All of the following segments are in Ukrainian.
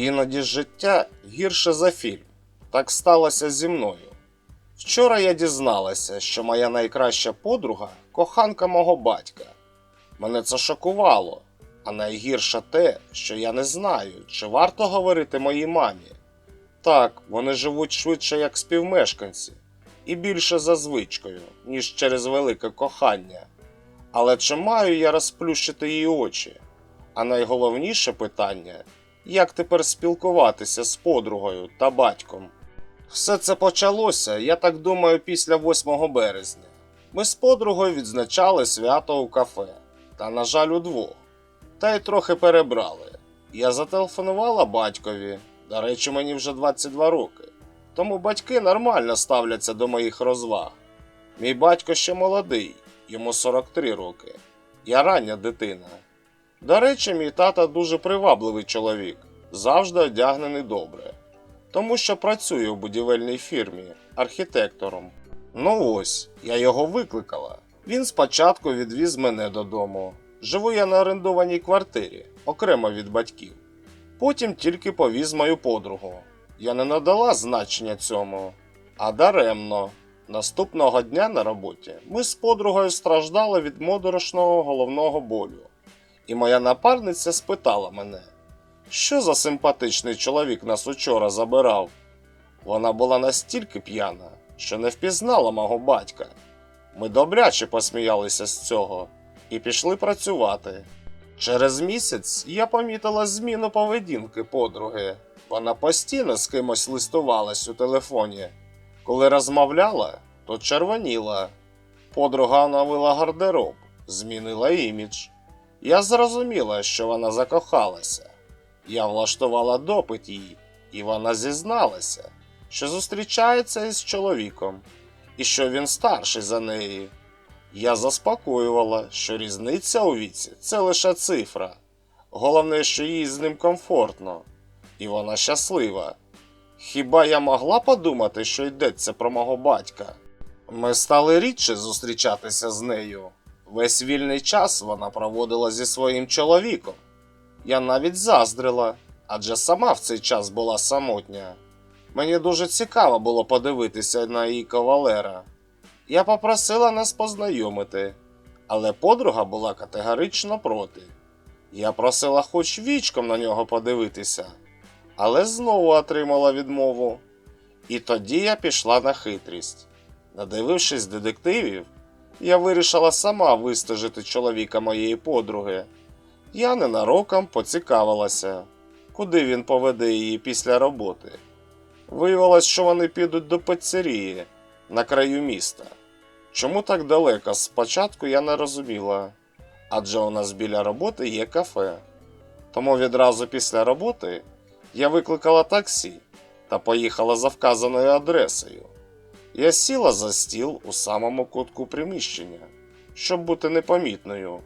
Іноді життя гірше за фільм. Так сталося зі мною. Вчора я дізналася, що моя найкраща подруга коханка мого батька. Мене це шокувало, а найгірше те, що я не знаю, чи варто говорити моїй мамі. Так, вони живуть швидше як співмешканці, і більше за звичкою, ніж через велике кохання. Але чи маю я розплющити її очі? А найголовніше питання як тепер спілкуватися з подругою та батьком? Все це почалося, я так думаю, після 8 березня. Ми з подругою відзначали свято у кафе, та, на жаль, удвох. Та й трохи перебрали. Я зателефонувала батькові. До речі, мені вже 22 роки. Тому батьки нормально ставляться до моїх розваг. Мій батько ще молодий, йому 43 роки. Я рання дитина. До речі, мій тата дуже привабливий чоловік, завжди одягнений добре, тому що працює у будівельній фірмі архітектором. Ну ось, я його викликала. Він спочатку відвіз мене додому. Живу я на орендованій квартирі, окремо від батьків. Потім тільки повіз мою подругу. Я не надала значення цьому, а даремно. Наступного дня на роботі ми з подругою страждали від моторошного головного болю. І моя напарниця спитала мене, що за симпатичний чоловік нас учора забирав. Вона була настільки п'яна, що не впізнала мого батька. Ми добряче посміялися з цього і пішли працювати. Через місяць я помітила зміну поведінки подруги. Вона постійно з кимось листувалась у телефоні. Коли розмовляла, то червоніла. Подруга оновила гардероб, змінила імідж. Я зрозуміла, що вона закохалася. Я влаштувала допит їй, і вона зізналася, що зустрічається із чоловіком, і що він старший за неї. Я заспокоювала, що різниця у віці це лише цифра. Головне, що їй з ним комфортно, і вона щаслива. Хіба я могла подумати, що йдеться про мого батька? Ми стали рідше зустрічатися з нею. Весь вільний час вона проводила зі своїм чоловіком. Я навіть заздрила, адже сама в цей час була самотня. Мені дуже цікаво було подивитися на її кавалера. Я попросила нас познайомити, але подруга була категорично проти. Я просила хоч вічком на нього подивитися, але знову отримала відмову. І тоді я пішла на хитрість. Надивившись детективів, я вирішила сама вистежити чоловіка моєї подруги. Я ненароком поцікавилася, куди він поведе її після роботи. Виявилось, що вони підуть до пиццерії на краю міста. Чому так далеко? Спочатку я не розуміла, адже у нас біля роботи є кафе. Тому відразу після роботи я викликала таксі та поїхала за вказаною адресою. Я сіла за стіл у самому кутку приміщення, щоб бути непомітною.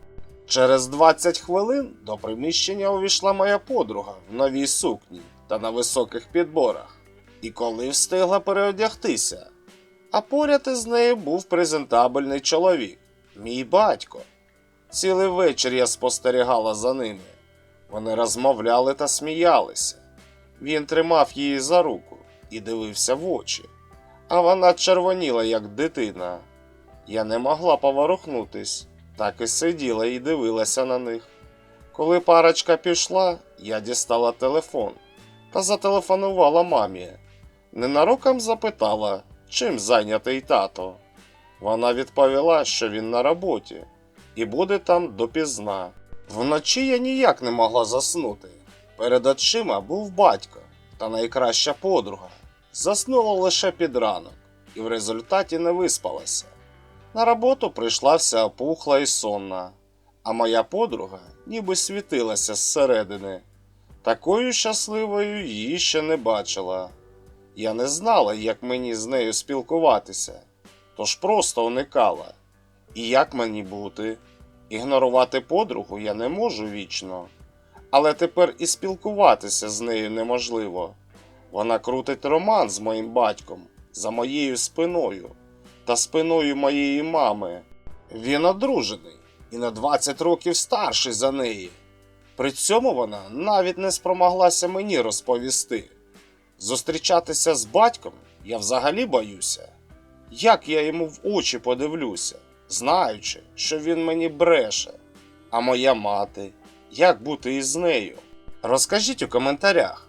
Через 20 хвилин до приміщення увійшла моя подруга в новій сукні та на високих підборах, і коли встигла переодягтися. А поряд із нею був презентабельний чоловік, мій батько. Цілий вечір я спостерігала за ними. Вони розмовляли та сміялися. Він тримав її за руку і дивився в очі, а вона червоніла, як дитина. Я не могла поворухнутись, так і сиділа і дивилася на них. Коли парочка пішла, я дістала телефон та зателефонувала мамі. Ненароком запитала, чим зайнятий тато. Вона відповіла, що він на роботі і буде там допізна. Вночі я ніяк не могла заснути. Перед очима був батько та найкраща подруга. Заснула лише під ранок і в результаті не виспалася. На роботу прийшла вся опухла і сонна, а моя подруга ніби світилася зсередини. Такою щасливою її ще не бачила. Я не знала, як мені з нею спілкуватися, тож просто уникала. І як мені бути? Ігнорувати подругу я не можу вічно, але тепер і спілкуватися з нею неможливо. Вона крутить роман з моїм батьком за моєю спиною та спиною моєї мами. Він одружений і на 20 років старший за неї. При цьому вона навіть не спромоглася мені розповісти. Зустрічатися з батьком я взагалі боюся. Як я йому в очі подивлюся, знаючи, що він мені бреше. А моя мати, як бути із нею? Розкажіть у коментарях,